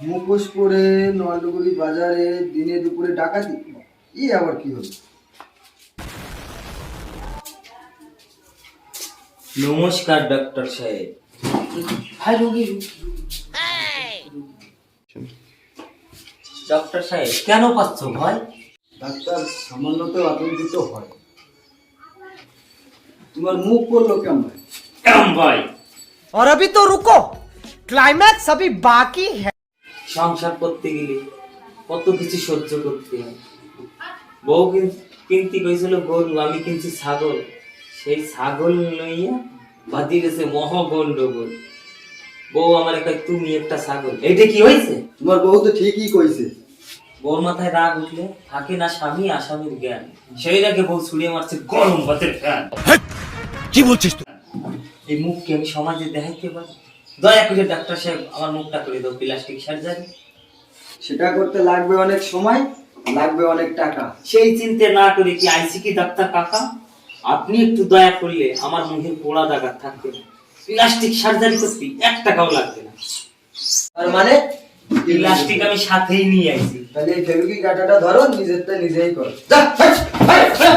মুখোশ পরে নলডুগুরি বাজারে দিনে দুপুরে ডাকাতি ই আবার কি হলো নমস্কার ডক্টর সাহেব ভাই রোগী ডক্টর সাহেব কেন পাচ্ছ ভয় ডাক্তার সামান্যত আতঙ্কিত হয় তোমার মুখ করলো কেমন কেমন ভয় और अभी तो रुको क्लाइमैक्स अभी बाकी है সংসার করতে গেলে কত কিছু সহ্য করতে হয়। বউ কিন- কিনতে কইছিল গরু আমি কিনছি ছাগল। সেই ছাগল লইয়া বাদি গেছে মহ গন্ডগোল বউ আমার কয় তুমি একটা ছাগল। এইটা কি হয়েছে তোমার বউ তো ঠিকই কইছে। বউর মাথায় রাগ উঠলে থাকে না স্বামী আসামির জ্ঞান। সেই রাগে বউ ছুড়িয়ে মারছে গরম ভাতের ফ্যান। কি বলছিস তুই? এই মুখকে আমি সমাজে দেখাইতে পারি? দয়া করে ডাক্তার সাহেব আমার মুখটা করে দাও প্লাস্টিক সার্জারি সেটা করতে লাগবে অনেক সময় লাগবে অনেক টাকা। সেই চিন্তা না করে কি আইসি কি ডাক্তার কাকা? আপনি একটু দয়া করলে আমার মুখের পোড়া দাগা থাকবে প্লাস্টিক সার্জারি করতে এক টাকাও লাগবে না। তার মানে? প্লাস্টিক আমি সাথেই নিয়ে আইছি। তাহলে এই ফেলুকি কাটাটা ধরো নিজেরটা নিজেই করো। যা, হাট, হাট, হাট।